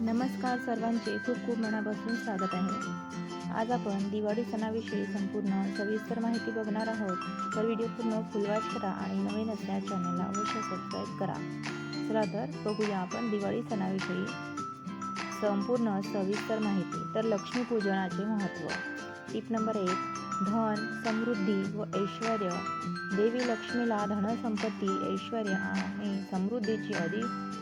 नमस्कार सर्वांचे. खूप खूप मनापासून स्वागत आहे. आज आपण दिवाळी सणाविषयी संपूर्ण सविस्तर माहिती बघणार आहोत. तर व्हिडिओ पूर्ण फुलवाच करा आणि नवीन असल्या चॅनलला अवश्य सबस्क्राईब करा. चला तर बघूया आपण दिवाळी सणाविषयी संपूर्ण सविस्तर माहिती. तर लक्ष्मीपूजनाचे महत्त्व टीप नंबर एक धन समृद्धी व ऐश्वर देवी लक्ष्मीला धनसंपत्ती ऐश्वर आणि समृद्धीची अधिक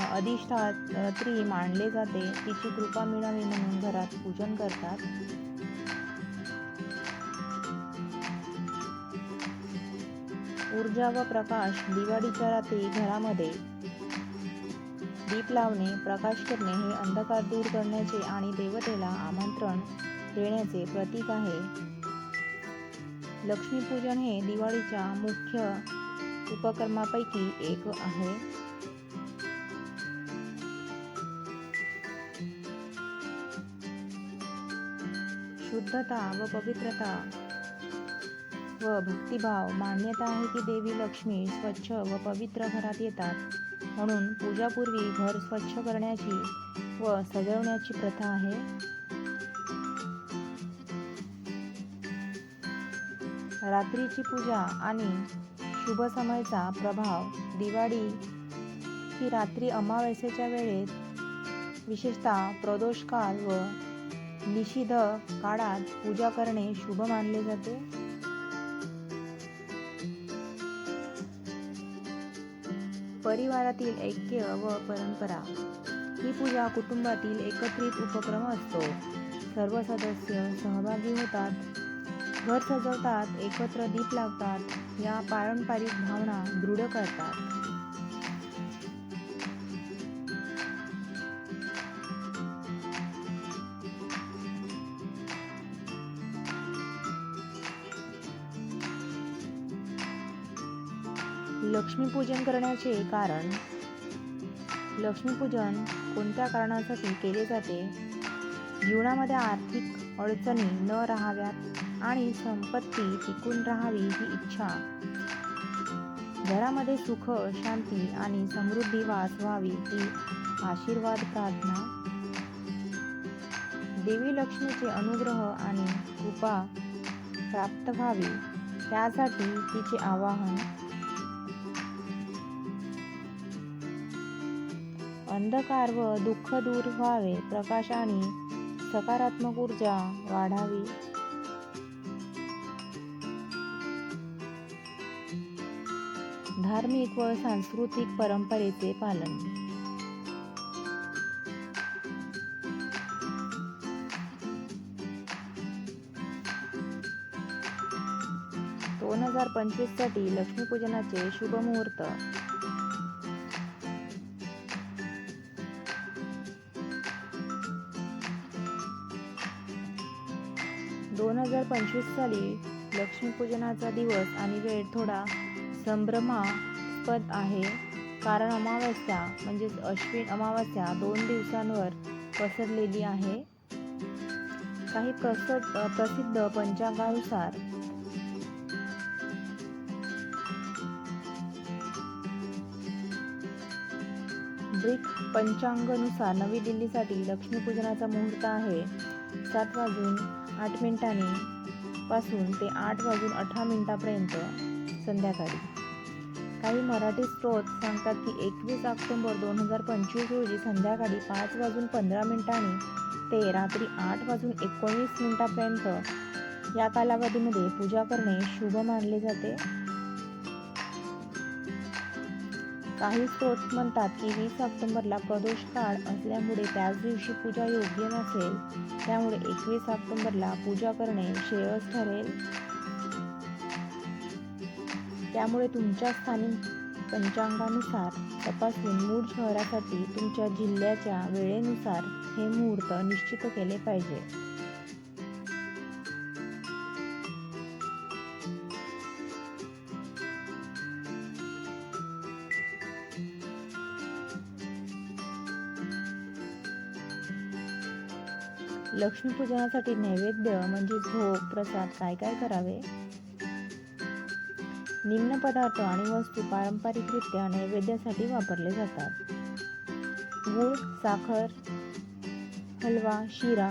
अधिष्ठात्री मानले जाते. तिची कृपा मिळावी म्हणून घरात पूजन करतात. ऊर्जा व प्रकाश दिवाळीच्या रात्री घरामध्ये. दीप लावणे प्रकाश करणे हे अंधकार दूर करण्याचे आणि देवतेला आमंत्रण देण्याचे प्रतीक आहे. लक्ष्मीपूजन हे दिवाळीच्या मुख्य उपक्रमापैकी एक आहे. शुद्धता व पवित्रता व भक्तिभाव. मान्यता आहे की देवी लक्ष्मी स्वच्छ व पवित्र घरात येतात. म्हणून पूजापूर्वी घर स्वच्छ करण्याची व सजवण्याची प्रथा आहे. रात्रीची पूजा आणि शुभ समयचा प्रभाव. दिवाळी ही रात्री अमावस्येच्या वेळेत विशेषतः प्रदोषकाल व निषिद्ध काळात पूजा करणे शुभ मानले जाते. परिवारातील ऐक्य व परंपरा. ही पूजा कुटुंबातील एकत्रित उपक्रम असतो. सर्व सदस्य सहभागी होतात. घर सजवतात एकत्र दीप लावतात. या पारंपरिक भावना दृढ करतात. लक्ष्मीपूजन करण्याचे कारण? लक्ष्मीपूजन कोणत्या कारणासाठी केले जाते? जीवनामध्ये आर्थिक अडचणी न राहाव्यात आणि संपत्ती टिकून राहावी ही इच्छा. घरामध्ये सुख शांती आणि समृद्धी वास व्हावी ही आशीर्वाद प्रार्थना. देवी लक्ष्मीचे अनुग्रह आणि कृपा प्राप्त व्हावी. त्यासाठी तिचे आवाहन अंधकार व दुःख दूर व्हावे प्रकाश आणि सकारात्मक ऊर्जा वाढावी. धार्मिक व सांस्कृतिक परंपरेचे पालन. दोन हजार पंचवीससाठी लक्ष्मीपूजनाचे शुभ हजार पंचवीस साली लक्ष्मीपूजनाचा दिवस आणि वेळ थोडा संभ्रमास्पद आहे. कारण अमावस्या म्हणजेच अश्विन अमावस्या दोन दिवसांवर पसरलेली आहे. काही प्रसद प्रसिद्ध पंचांगानुसार ब्रिक पंचांगानुसार नवी दिल्लीसाठी लक्ष्मीपूजनाचा मुहूर्त आहे. सात वाजून आठ मिनिटांनी पासून ते आठ वाजून अठरा मिनिटापर्यंत संध्याकाळी. काही मराठी स्रोत सांगतात की एकवीस ऑक्टोंबर दोन हजार पंचवीस रोजी संध्याकाळी पाच वाजून पंधरा मिनिटांनी ते रात्री आठ वाजून एकोणीस मिनिटापर्यंत या कालावधीमध्ये पूजा करणे शुभ मानले जाते. काही स्रोत म्हणतात की वीस ऑक्टोबरला प्रदोष काळ असल्यामुळे त्याच दिवशी पूजा योग्य नसेल. त्यामुळे एकवीस ऑक्टोबरला पूजा करणे श्रेयस ठरेल. त्यामुळे तुमच्या स्थानिक पंचांगानुसार तपासून मूळ शहरासाठी तुमच्या जिल्ह्याच्या वेळेनुसार हे मुहूर्त निश्चित केले पाहिजे. लक्ष्मीपूजनासाठी नैवेद्य म्हणजे भोग प्रसाद काय काय करावे? निम्न पदार्थ आणि वस्तू पारंपरिकरित्या नैवेद्यासाठी वापरले जातात. गूळ साखर हलवा शिरा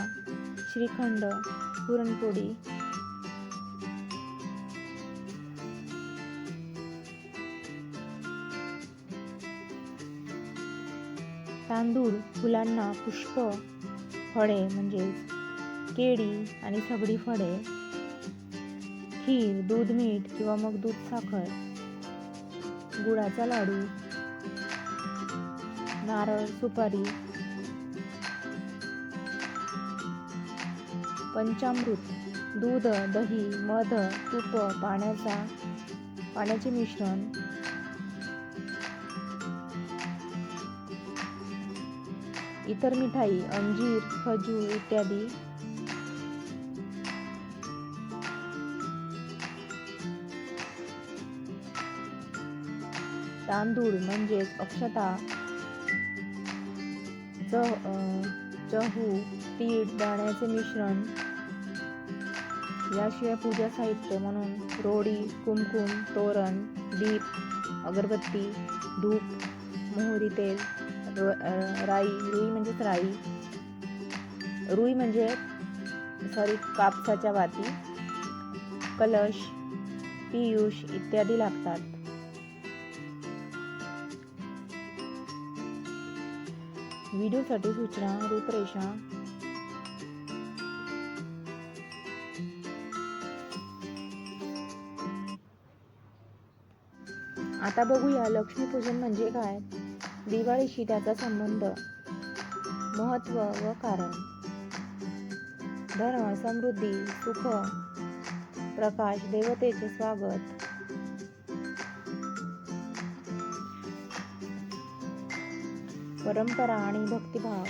श्रीखंड पुरणपोळी. तांदूळ फुलांना पुष्प फळे म्हणजेच केळी आणि सगळी फळे खीर दूध मीठ किंवा मग दूध साखर गुळाचा लाडू नारळ सुपारी पंचामृत दूध दही मध तूप पाण्याचा पाण्याचे मिश्रण इतर मिठाई अंजीर खजूर इत्यादी. तांदूळ म्हणजेच अक्षता. च चहू तीळ दाण्याचे मिश्रण. याशिवाय पूजा साहित्य म्हणून रोडी कुमकुम तोरण दीप अगरबत्ती धूप मोहरी तेल. राई रुई म्हणजेच राई. रुई म्हणजे सॉरी कापसाच्या वाती. कलश पियुष इत्यादी लागतात. व्हिडिओसाठी सूचना रूपरेषा. आता बघूया लक्ष्मीपूजन म्हणजे काय? दिवाळीशी त्याचा संबंध महत्त्व व कारण. धर्म समृद्धी सुख प्रकाश देवतेचे स्वागत. परंपरा आणि भक्तिभाव.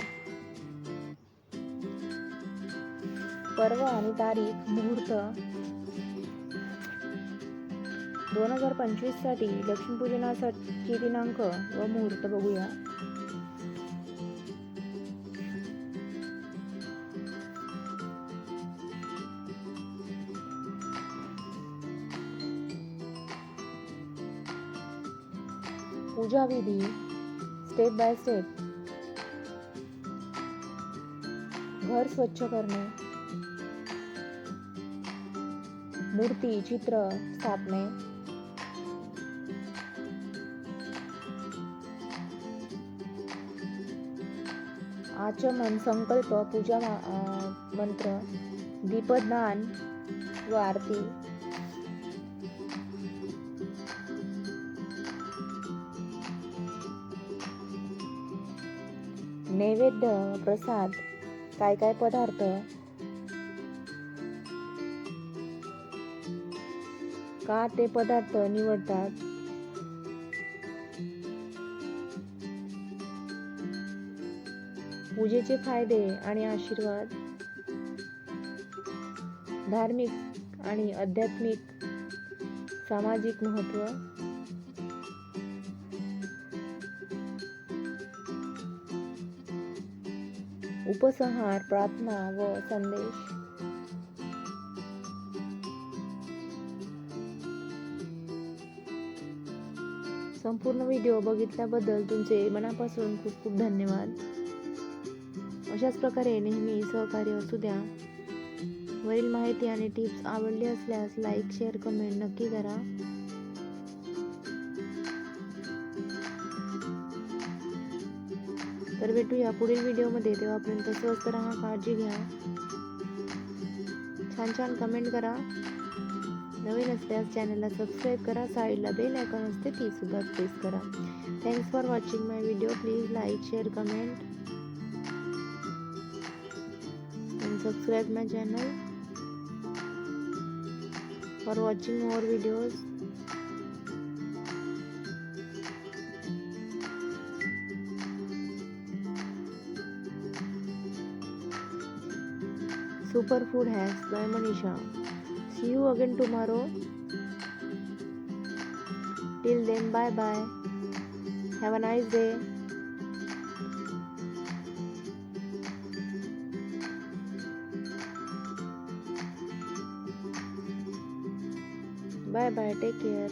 पर्व आणि तारीख मुहूर्त दोन हजार पंचवीससाठी लक्ष्मीपूजनासाठी दिनांक व मुहूर्त बघूया. पूजा विधी स्टेप बाय स्टेप घर स्वच्छ करणे. मूर्ती चित्र स्थापने. आचमन संकल्प पूजा मंत्र दीपदान व आरती. नैवेद्य प्रसाद काय काय पदार्थ? का ते पदार्थ निवडतात? पूजेचे फायदे आणि आशीर्वाद. धार्मिक आणि आध्यात्मिक सामाजिक महत्त्व उपसंहार प्रार्थना व संदेश. संपूर्ण व्हिडिओ बघितल्याबद्दल तुमचे मनापासून खूप खूप धन्यवाद. अशाच प्रकारे नेहमी सहकार्य असू द्या. वरील माहिती आणि टिप्स आवडली असल्यास लाईक शेअर कमेंट नक्की करा. तर भेटूया पुढील व्हिडिओमध्ये. तेव्हापर्यंत स्वस्त राहा काळजी घ्या. छान छान कमेंट करा. नवीन असल्यास चॅनलला सबस्क्राईब करा. साईडला बेल आयकॉन असते ती सुद्धा प्रेस करा. Thanks for watching my video please like share comment subscribe my channel for watching more videos superfood hacks by manisha see you again tomorrow till then bye bye have a nice day bye bye take care